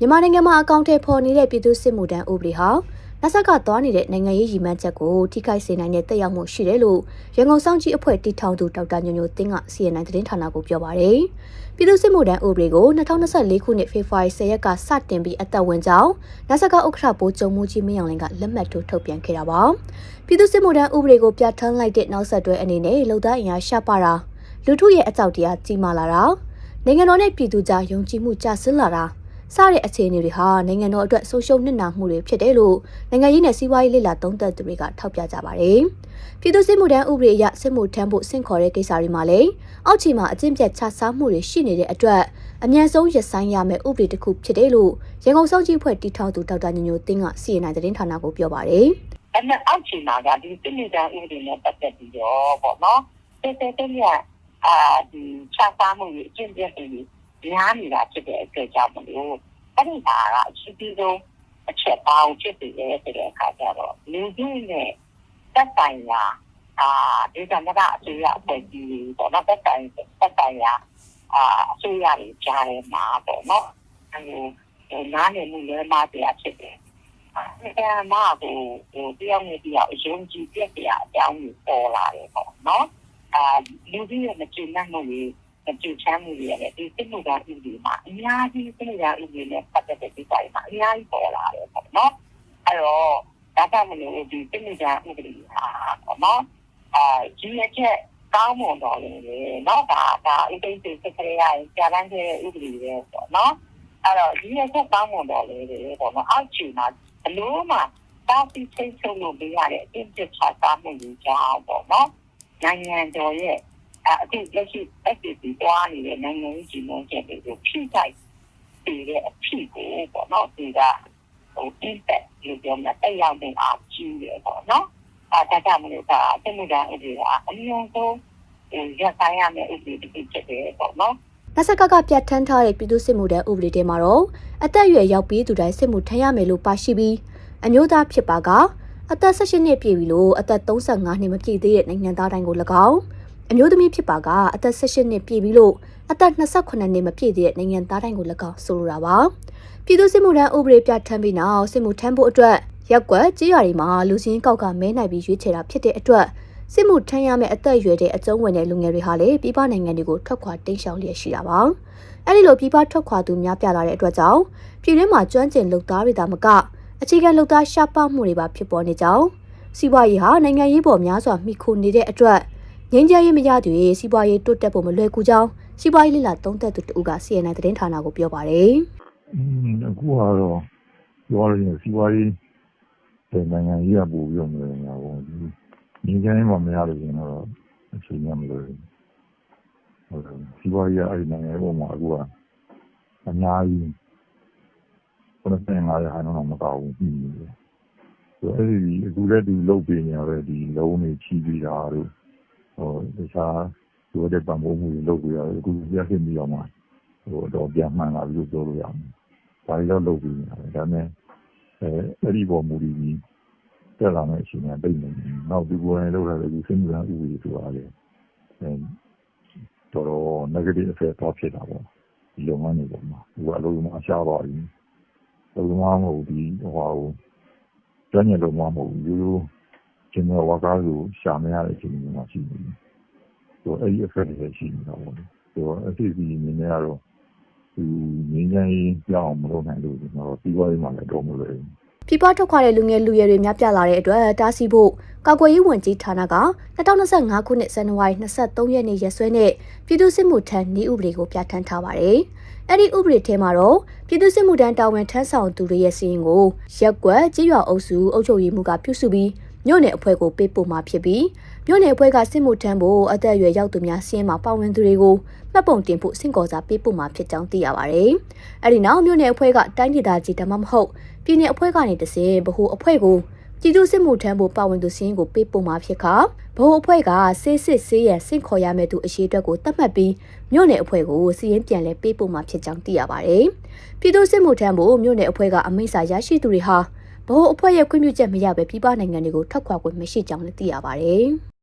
မြန်မာနိုင်ငံမှာအကောင့်ထဲပေါ်နေတဲ့ပြည်သူစစ်မှုထမ်းဥပဒေဟာနဆက်ကသွားနေတဲ့နိုင်ငံရေးရည်မှန်းချက်ကိုထိခိုက်စေနိုင်တဲ့တက်ရောက်မှုရှိတယ်လို့ရန်ကုန်စောင့်ကြည့်အဖွဲ့တီထောင်သူဒေါက်တာညိုညိုတင်းက CNN သတင်းဌာနကိုပြောပါရယ်ပြည်သူစစ်မှုထမ်းဥပဒေကို2024ခုနှစ်ဖေဖော်ဝါရီ10ရက်ကစတင်ပြီးအသက်ဝင်ကြောင်းနဆက်ကဥက္ကဋ္ဌဗိုလ်ချုပ်မှုကြီးမင်းအောင်လှိုင်ကလက်မှတ်ထိုးထုတ်ပြန်ခဲ့တာပါပြည်သူစစ်မှုထမ်းဥပဒေကိုပြဋ္ဌာန်းလိုက်တဲ့နောက်ဆက်တွဲအနေနဲ့လုံသားအင်အားရှာပါတာလူထုရဲ့အကြောက်တရားကြီးမားလာတာနိုင်ငံတော်နဲ့ပြည်သူကြားယုံကြည်မှုကျဆင်းလာတာ စတဲ့အခြေအနေတွေဟာနိုင်ငံတော်အတွက်ဆုံးရှုံးနစ်နာမှုတွေဖြစ်တယ်လို့နိုင်ငံရေးနဲ့စီးပွားရေးလေ့လာသုံးသပ်သူတွေကထောက်ပြကြပါတယ်။ပြည်သူစစ်မှုထမ်းဥပဒေအရစစ်မှုထမ်းဖို့ဆင့်ခေါ်တဲ့ကိစ္စတွေမှာလည်းအောက်ခြေမှာအကျင့်ပြတ်ချစားမှုတွေရှိနေတဲ့အတွက်အမြန်ဆုံးရပ်ဆိုင်းရမယ့်ဥပဒေတစ်ခုဖြစ်တယ်လို့ရန်ကုန်စောင့်ကြည့်ဖွဲ့တီထောင်သူဒေါက်တာညညိုတင်းကစီရင်နိုင်သတင်းဌာနကိုပြောပါတယ်။အဲ့မဲ့အောက်ခြေမှာကဒီပြည်နယ်သားဥပဒေနဲ့ပတ်သက်ပြီးတော့ပေါ့နော်တဲတဲတဲရအာဒီချစားမှုကြီးအကျင့်ပြတ်တွေ များနေတာဖြစ်တဲ့အတွက်ကြောင့်မလို့အဲ့ဒီဟာကအရှိပြီးဆုံးအချက်ပေါင်းဖြစ်နေတယ်ဆိုတဲ့အခါကျတော့လူကြီးနဲ့တက်ဆိုင်ရာအာဒီကနေ့ကအစိုးရအဖွဲ့ကြီးပေါ့နော်တက်ဆိုင်တက်ဆိုင်ရာအာအစိုးရကြီးကြားထဲမှာပေါ့နော်အဲနားလည်မှုလည်းမတရားဖြစ်တယ်အဲမှာကိုဟိုတယောက်နဲ့တယောက်အယုံကြည်ပြည့်ပြအကြောင်းကိုပေါ်လာတယ်ပေါ့နော်အာလူကြီးရဲ့မကျေနပ်မှုတွေ မကျေချမ်းမှုတွေလည်းဒီစိတ်မှုကဥပဒေမှာအများကြီးစိတ်မှုကဥပဒေနဲ့ပတ်သက်တဲ့ဒီပိုင်းမှာအများကြီးပေါ်လာတယ်ပေါ့နော်အဲတော့ဒါကမလို့ဒီစိတ်မှုကဥပဒေဟာပေါ့နော်အာကြီးရဲ့ချက်ကောင်းမွန်တော်လေနော်ဒါဒါအသိစိတ်စကရရကြာလန်းတဲ့ဥပဒေပဲပေါ့နော်အဲ့တော့ဒီရဲ့ချက်ကောင်းမွန်တော်လေပေါ့နော်အောက်ခြေမှာအလို့မှတာပြီးချင်းချုံလို့ပြရတဲ့အင်းကျချတာမှုကြီးကြောင်းပေါ့နော်နိုင်ငံတော်ရဲ့ အခုလက်ရှိ SPC တွားနေတဲ့နိုင်ငံရေးကြီးမုန်းချက်တွေကိုဖိတိုက်ပြီးတဲ့အဖြစ်ကိုပေါ့နော်ဒီကဟို impact လို့ပြောမှာတက်ရောက်နေအောင်ကြီးတယ်ပေါ့နော်အဲဒါကြောင့်မလို့ကအမှုကဥပဒေကအမျိုးဆုံးရဆိုင်ရမယ့်ဥပဒေတစ်ခုဖြစ်တယ်ပေါ့နော်နဆက်ကကပြဋ္ဌာန်းထားတဲ့ပြည်သူစစ်မှုထမ်းဥပဒေထဲမှာတော့အသက်အရွယ်ရောက်ပြီးသူတိုင်းစစ်မှုထမ်းရမယ်လို့ပါရှိပြီးအမျိုးသားဖြစ်ပါကအသက်18နှစ်ပြည့်ပြီလို့အသက်35နှစ်မပြည့်သေးတဲ့နိုင်ငံသားတိုင်းကို၎င်း အမျိုးသမီးဖြစ်ပါကအသက်18နှစ်ပြည့်ပြီလို့အသက်28နှစ်မပြည့်သေးတဲ့နိုင်ငံသားတိုင်းကို၎င်းဆိုလိုတာပါပြည်သူစစ်မှုထမ်းဥပဒေပြဋ္ဌာန်းပြီးနောက်စစ်မှုထမ်းဖို့အတွက်ရက်ကွက်ကြေးရွာတွေမှာလူစင်းကောက်ကမဲနိုင်ပြီးရွေးချယ်တာဖြစ်တဲ့အတွက်စစ်မှုထမ်းရမယ့်အသက်အရွယ်တဲ့အကျုံးဝင်တဲ့လူငယ်တွေဟာလည်းပြည်ပနိုင်ငံတွေကိုထွက်ခွာတိမ်းရှောင်လျက်ရှိတာပါ။အဲဒီလိုပြည်ပထွက်ခွာသူများပြလာတဲ့အတွက်ကြောင့်ပြည်တွင်းမှာကျွမ်းကျင်လုပ်သားတွေသာမကအခြေခံလုပ်သားရှားပါမှုတွေပါဖြစ်ပေါ်နေကြောင်းစီးပွားရေးဟာနိုင်ငံရေးပေါ်များစွာမိခိုနေတဲ့အတွက် ငင်းကြရေးမရသူတွေစီးပွားရေးတိုးတက်ဖို့မလွယ်ကူကြောင်းစီးပွားရေးလိလာသုံးသက်သူတဦးက CNN သတင်းဌာနကိုပြောပါတယ်။อืมအခုကတော့ပြောရရင်စီးပွားရေးနိုင်ငံရေးကပို့ပြီးတော့နေတာပေါ့ဒီငင်းကြမ်းမှမရလို့ရင်တော့အချိန်ရမလို့ဟုတ်တယ်စီးပွားရေးအဲ့နိုင်ငံရေးပေါ်မှာအခုကအများကြီး95ရာခိုင်နှုန်းတော့မကောက်ဘူးပြီးနေတယ်ဆိုအဲ့ဒီအခုလည်းဒီလုတ်ပေးနေရပဲဒီလုံးတွေချီးပြီးတာတို့ဟို တခြားဒီတဲ့ပံ့ပိုးမှုတွေလုပ်ပြီးရတယ်အခုပြဖြစ်ပြီးတော့မှဟိုတော့ပြန်မှန်လာပြီလို့ပြောလို့ရမယ်ဒါတွေတော့လုပ်ပြီးနေတယ်ဒါပေမဲ့အဲအဲ့ဒီပေါ်မူတည်ပြီးတက်လာမယ့်အချိန်ကတိတ်နေတယ်နောက်ဒီကိုယ်နဲ့လောက်လာတဲ့ဒီစိတ်မှုရဥပဒေဆိုတာလေအဲတော်တော် negative effect တော့ဖြစ်တာပေါ့ဒီလုပ်ငန်းတွေပေါ်မှာဟိုအလုံးမရှားပါဘူးလုံးဝမဟုတ်ဒီဟိုဟာကိုကျွမ်းကျင်လုံးဝမဟုတ်ဘူးရိုးရိုးကျင်းတော့ဝါကားကိုရှာမရတဲ့အချိန်မျိုးမှာရှိနေတယ် ဆိုအဲ့ဒီ effect တွေရှိနေတာပေါ့လေဆိုတော့ SCC အနေနဲ့ကတော့ဒီငင်းချမ်းရေးကြောင်းမလုပ်နိုင်လို့ကျွန်တော်ပြီးသွားရေးမှလည်းတော့မလွယ်ဘူးပြည်ပထွက်ခွာတဲ့လူငယ်လူရွယ်တွေများပြားလာတဲ့အတွက်တားဆီးဖို့ကာကွယ်ရေးဝန်ကြီးဌာနက2025ခုနှစ်ဇန်နဝါရီ23ရက်နေ့ရက်စွဲနဲ့ပြည်သူ့စစ်မှုထမ်းနည်းဥပဒေကိုပြဋ္ဌာန်းထားပါတယ်။အဲ့ဒီဥပဒေထဲမှာတော့ပြည်သူ့စစ်မှုထမ်းတာဝန်ထမ်းဆောင်သူတွေရဲ့စီရင်ကိုရက်ကွက်ကြေးရွာအုပ်စုအုပ်ချုပ်ရေးမှုကပြုစုပြီး မြို့နယ်အဖွဲ့ကိုပေးပို့မှာဖြစ်ပြီးမြို့နယ်အဖွဲ့ကစစ်မှုထမ်းဖို့အသက်အရွယ်ရောက်သူများစီးရင်မှာပါဝင်သူတွေကိုမှတ်ပုံတင်ဖို့စင်ကော်စာပေးပို့မှာဖြစ်ကြောင်းသိရပါတယ်။အဲ့ဒီနောက်မြို့နယ်အဖွဲ့ကတိုင်းဒေသကြီးဒါမှမဟုတ်ပြည်နယ်အဖွဲ့ကနေတစင်ဗဟိုအဖွဲ့ကိုပြည်သူစစ်မှုထမ်းဖို့ပါဝင်သူစင်းကိုပေးပို့မှာဖြစ်ခါဗဟိုအဖွဲ့ကဆေးစစ်ဆေးရန်စင့်ခေါ်ရမယ့်သူအရေးအတွက်ကိုသတ်မှတ်ပြီးမြို့နယ်အဖွဲ့ကိုစီရင်ပြန်လဲပေးပို့မှာဖြစ်ကြောင်းသိရပါတယ်။ပြည်သူစစ်မှုထမ်းဖို့မြို့နယ်အဖွဲ့ကအမိန့်စာရရှိသူတွေဟာ ဗဟိုအဖွဲ့ရဲ့ခွင့်ပြုချက်မရဘဲပြည်ပနိုင်ငံတွေကိုထွက်ခွာခွင့်မရှိကြောင်းလည်းသိရပါတယ်။